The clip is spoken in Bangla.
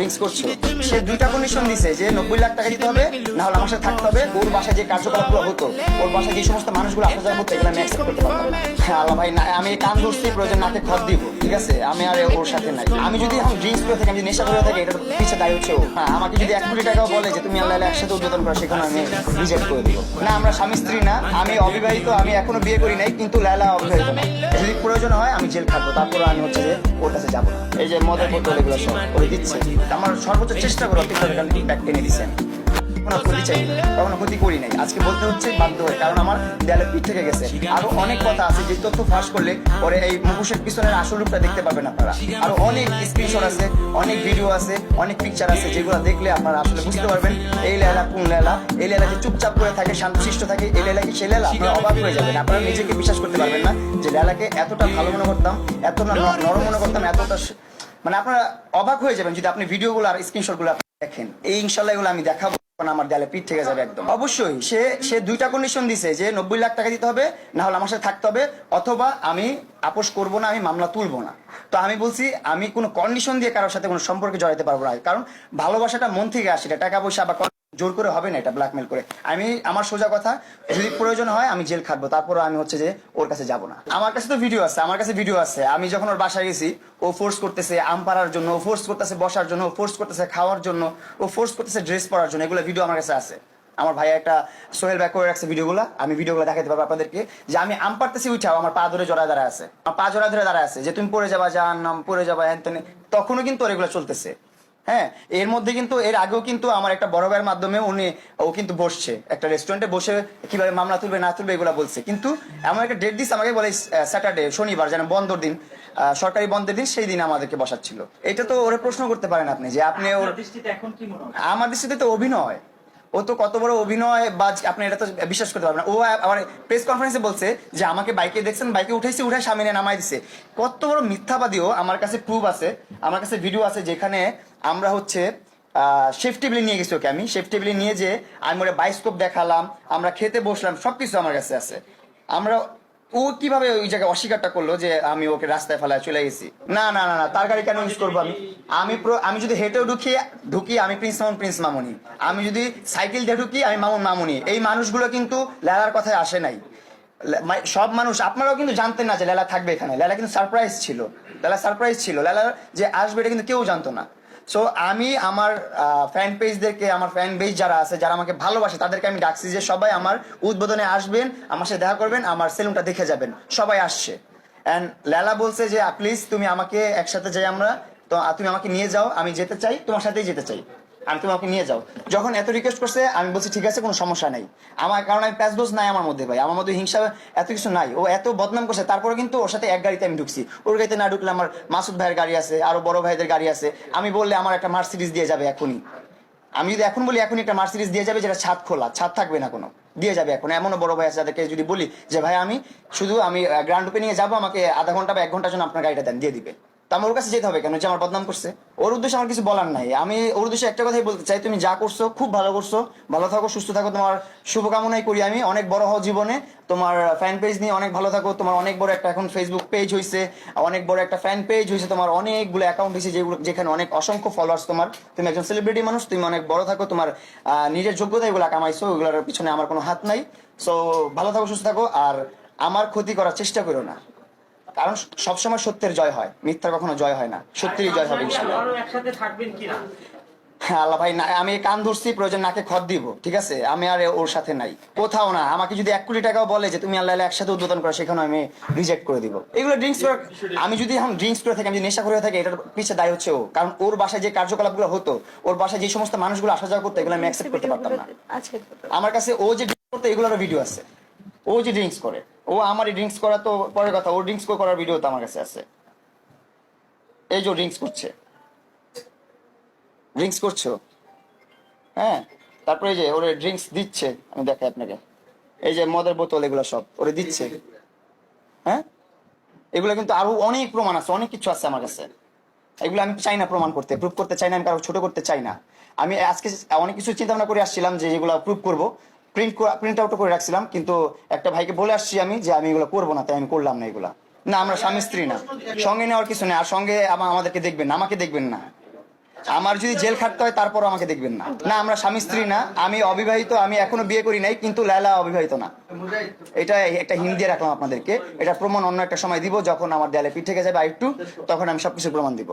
ড্রিঙ্কস করছ। সে দুইটা কন্ডিশন দিছে, যে নব্বই লাখ টাকা দিতে হবে, না হলে আমার সাথে থাকতে হবে। ওর বাসায় যে কার্যকলাপগুলো হতো, ওর বাসায় যে সমস্ত মানুষগুলো আসা যাওয়া করতো এগুলো আমি অ্যাকসেপ্ট করতে পারতাম হ্যাঁ আল্লাহ ভাই, না, আমি কান ধরছি, প্রয়োজন নাকে খত দিব, ঠিক আছে? আমি আর ওর সাথে নাই। আমি যদি এখন ড্রিঙ্কস করে থাকি, আমি নেশা করে থাকি এটার পিছিয়ে দায়ী হচ্ছে ও। হ্যাঁ আমাকে যদি এক কোটি টাকাও বলে যে তুমি আল্লাহ একসাথে উদ্বোধন করো, সেখানে আমি রিজেক্ট করে দিব। না, আমরা স্বামী স্ত্রী না, আমি অবিবাহিত, আমি এখনও বিয়ে করি নাই, কিন্তু লালা অবিবাহিত না। যদি প্রয়োজন হয়, আমি জেল খাটবো। তারপরে আমি হচ্ছে যে ওর কাছে যাব। এই যে মদের বোতল, এগুলো সব করে দিচ্ছে। আমার সর্বোচ্চ চেষ্টা করে করো অতিরিক্ত ব্যাগ টেনে দিচ্ছে কোনো ক্ষতি চাই কখনো ক্ষতি করি নাই। আজকে বলতে হচ্ছে বাধ্য হয়ে, কারণ আমার দেয়ালে পিঠ থেকে গেছে। আরও অনেক কথা আছে যে তথ্য ফাঁস করলে পরে এই মুখোশের পিছনের আসল রূপটা দেখতে পাবেন আপনারা। আরও অনেক স্ক্রিনশট আছে, অনেক ভিডিও আছে, অনেক পিকচার আছে যেগুলো দেখলে আপনারা আসলে বুঝতে পারবেন, এই লেলা কোন লেলা? এই লেলা যে চুপচাপ করে থাকে, শান্তশিষ্ট থাকে, এই লেলা কি সে লেলা? আপনারা অবাক হয়ে যাবেন, আপনারা নিজেকে বিশ্বাস করতে পারবেন না যে লেলাকে এতটা ভালো মনে করতাম এতটা নরম মনে করতাম, এতটা মানে আপনারা অবাক হয়ে যাবেন যদি আপনি ভিডিওগুলো আর স্ক্রিনশটগুলো দেখেন। এই ইনশাল্লাহ এগুলো আমি দেখাবো আমার দেয়ালে পিঠ থেকে যাবে একদম। অবশ্যই, সে সে দুইটা কন্ডিশন দিছে, যে নব্বই লাখ টাকা দিতে হবে, না হলে আমার সাথে থাকতে হবে, অথবা আমি আপোষ করব না, আমি মামলা তুলবো না। তো আমি বলছি, আমি কোনো কন্ডিশন দিয়ে কারোর সাথে কোনো সম্পর্কে জড়াতে পারব না, কারণ ভালোবাসাটা মন থেকে আসে টাকা পয়সা বা জোর করে হবে না এটা ব্ল্যাকমেল করে। আমি, আমার সোজা কথা, যদি প্রয়োজন হয় আমি জেল খাটবো। তারপর আমি হচ্ছে যে ওর কাছে যাব না। আমার কাছে তো ভিডিও আছে, আমার কাছে ভিডিও আছে। আমি যখন ওর বাসায় গেছি, ও ফোর্স করতেছে আম পাড়ার জন্য, ও ফোর্স করতেছে বসার জন্য, ও ফোর্স করতেছে খাওয়ার জন্য, ও ফোর্স করতেছে ড্রেস পরার জন্য, এগুলো ভিডিও আমার কাছে আছে। আমার ভাই একটা সোহেল ব্যাক করে রাখছে ভিডিওগুলো আমি ভিডিওগুলো দেখাতে পারব আপনাদেরকে। যে আমি আম পারতেছি উঠাও আমার পা ধরে জড়ায় দাঁড়ায় আছে। আমার পা জড়ায় ধরে দাঁড়ায় আছে। যে তুমি পড়ে যাবা জান নাম পড়ে যাবা হ্যান। তখনও কিন্তু ওর এগুলো চলতেছে। হ্যাঁ এর মধ্যে কিন্তু এর আগেও কিন্তু আমার একটা বড় ভাইয়ের মাধ্যমে উনি ও কিন্তু বসছে। একটা রেস্টুরেন্টে বসে কীভাবে মামলা তুলবে না তুলবে এগুলো বলছে। কিন্তু এমন একটা ডেট দিস আমাকে বলে স্যাটারডে শনিবার যেন বন্ধর দিন সরকারি বন্ধের দিন সেই দিন আমাদেরকে বসাচ্ছিল। এটা তো ওরে প্রশ্ন করতে পারেন আপনি যে আপনি ওর এখন কি মনে হয় আমার দৃষ্টিতে তো অভিনয়। ও তো কত বড় অভিনয় বা আপনি এটা তো বিশ্বাস করতে পারবেন না। ও আমার প্রেস কনফারেন্সে বলছে যে আমাকে বাইকে দেখছেন বাইকে উঠেছি উঠে সামনে নামাই দিছে। কত বড় মিথ্যাবাদীও আমার কাছে প্রুফ আছে আমার কাছে ভিডিও আছে যেখানে আমরা হচ্ছে শেফ নিয়ে গেছি ওকে আমি। শেফ টেবিলে নিয়ে যে আমি ওরা বাইস্কোপ দেখালাম, আমরা খেতে বসলাম, সবকিছু আমার কাছে আছে। আমরা, ও কীভাবে ওই জায়গায় অস্বীকারটা করল যে আমি ওকে রাস্তায় ফেলায় চলে গেছি? না না না না, তার গাড়ি কেন ইউজ করব আমি? আমি আমি যদি হেঁটেও ঢুকি ঢুকি, আমি প্রিন্স মামুন প্রিন্স মামুনি। আমি যদি সাইকেল দিয়ে ঢুকি, আমি মামুন, মামুনি। এই মানুষগুলো কিন্তু লেলার কথায় আসে নাই। সব মানুষ, আপনারাও কিন্তু জানতেন না যে লেলা থাকবে এখানে। লেলা কিন্তু সারপ্রাইজ ছিল। লেলা সারপ্রাইজ ছিল। লেলার যে আসবে এটা কিন্তু কেউ জানতো না। সো আমি আমার ফ্যান পেজদেরকে আমার ফ্যান পেজ যারা আছে, যারা আমাকে ভালোবাসে, তাদেরকে আমি ডাকছি যে সবাই আমার উদ্বোধনে আসবেন, আমার সাথে দেখা করবেন, আমার সেলুনটা দেখে যাবেন। সবাই আসছে। অ্যান্ড লালা বলছে যে প্লিজ তুমি আমাকে একসাথে যাই আমরা। তো তুমি আমাকে নিয়ে যাও, আমি যেতে চাই, তোমার সাথেই যেতে চাই। আমি তুমি আমাকে নিয়ে যাও। যখন এত রিকোয়েস্ট করছে, আমি বলছি, ঠিক আছে, কোনো সমস্যা নাই। আমার কারণ আমি প্যাচ দোষ নাই আমার মধ্যে ভাই। আমার মধ্যে হিংসা, এত কিছু নাই। ও এত বদনাম করছে তারপরে কিন্তু ওর সাথে এক গাড়িতে আমি ঢুকছি। ওর গাড়িতে না ঢুকলে আমার মাসুদ ভাইয়ের গাড়ি আছে, আরও বড় ভাইদের গাড়ি আছে। আমি বললে আমার একটা মার্সিডিজ দিয়ে যাবে এখনই। আমি যদি এখন বলি এখনই একটা মার্সিডিজ দিয়ে যাবে, যেটা ছাদ খোলা, ছাদ থাকবে না কোনো, দিয়ে যাবে এখন। এমনও বড় ভাই আছে যাদেরকে যদি বলি যে, ভাই, আমি শুধু আমি গ্র্যান্ড ওপেনিংয়ে যাব, আমাকে আধা ঘণ্টা বা এক ঘণ্টার জন্য আপনার গাড়িটা দেন, দিয়ে দিবে। তা আমার ওর কাছে যেতে হবে কেন? যে আমার বদনাম করছে। ওর উদ্দেশ্যে আমার কিছু বলার নাই। আমি ওর উদ্দেশ্যে একটা কথাই বলতে চাই, তুমি যা করছ খুব ভালো করছ। ভালো থাকো, সুস্থ থাকো, তোমার শুভকামনাই করি আমি। অনেক বড় হও জীবনে। তোমার ফ্যান পেজ নিয়ে অনেক ভালো থাকো। তোমার অনেক বড় একটা এখন ফেসবুক পেজ হয়েছে অনেক বড় একটা ফ্যান পেজ হয়েছে তোমার অনেকগুলো অ্যাকাউন্ট হয়েছে যেগুলো যেখানে অনেক অসংখ্য ফলোয়ার্স তোমার। তুমি একজন সেলিব্রিটি মানুষ। তুমি অনেক বড় থাকো। তোমার নিজের যোগ্যতা এগুলো কামাইছো। ওগুলোর পিছনে আমার কোনো হাত নাই। সো ভালো থাকো, সুস্থ থাকো। আর আমার ক্ষতি করার চেষ্টা করো না। কারণ সবসময় সত্যের জয় হয় মিথ্যার কখনো জয় হয় না সত্যেরই জয় হবে একসাথে থাকবেন কিনা? হ্যাঁ আল্লাহ ভাই না আমি কান ধরছি প্রয়োজন নাকে খত দিব ঠিক আছে? আমি আর ওর সাথে নাই কোথাও না। আমাকে যদি এক কোটি টাকাও বলে যে তুমি আল্লাহ একসাথে উদ্বোধন করো সেখানে আমি রিজেক্ট করে দিব। এগুলো ড্রিঙ্কস করে আমি যদি এখন ড্রিঙ্কস করে থাকি আমি যদি নেশা করে থাকি এটার পিছিয়ে দায়ী হচ্ছে ও। কারণ ওর বাসায় যে কার্যকলাপগুলো হতো ওর বাসায় যে সমস্ত মানুষগুলো আসা যাওয়া করতো এগুলো আমি অ্যাকসেপ্ট করতে পারতাম না। আমার কাছে ও যে ড্রিঙ্কস করতো এগুলোর ভিডিও আছে। ও যে ড্রিঙ্কস করে। ও আমারই ড্রিঙ্কস করা তো পরের কথা, ও ড্রিঙ্কস করার ভিডিও তো আমার কাছে আছে। এই যে ড্রিঙ্কস করছে। ড্রিঙ্কস করছ হ্যাঁ তারপরে যে ওরে ড্রিঙ্কস দিচ্ছে, আমি দেখাই আপনাকে। এই যে মদের বোতল, এগুলো সব ওরে দিচ্ছে। হ্যাঁ? এগুলো কিন্তু আরও অনেক প্রমাণ আছে, অনেক কিছু আছে আমার কাছে। এগুলো আমি চাই না প্রমাণ করতে প্রুভ করতে চাই না, আমি কারও ছোট করতে চাই না। আমি আজকে অনেক কিছু চিন্তা ভাবনা করে আসছিলাম যে যেগুলো প্রুভ করব। প্রিন্ট প্রিন্ট আউট করে রাখছিলাম, কিন্তু একটা ভাইকে বলে আসছি আমি যে আমি এগুলো করব না, তাই আমি করলাম না এগুলা। না, আমরা স্বামী স্ত্রী না। সঙ্গে নেওয়ার কিছু নেই, আর সঙ্গে আমাদেরকে দেখবেন না, আমাকে দেখবেন না। আমার যদি জেল খাটতে হয় তারপর আমাকে দেখবেন না। না, আমরা স্বামী স্ত্রী না, আমি অবিবাহিত, আমি এখনও বিয়ে করি নাই, কিন্তু লায়লা অবিবাহিত না। এটা একটা হিন্দি রাখলাম আপনাদেরকে। এটা প্রমাণ অন্য একটা সময় দিব, যখন আমার দেয়ালে পিঠে যাবে আরেকটু তখন আমি সবকিছু প্রমাণ দিব।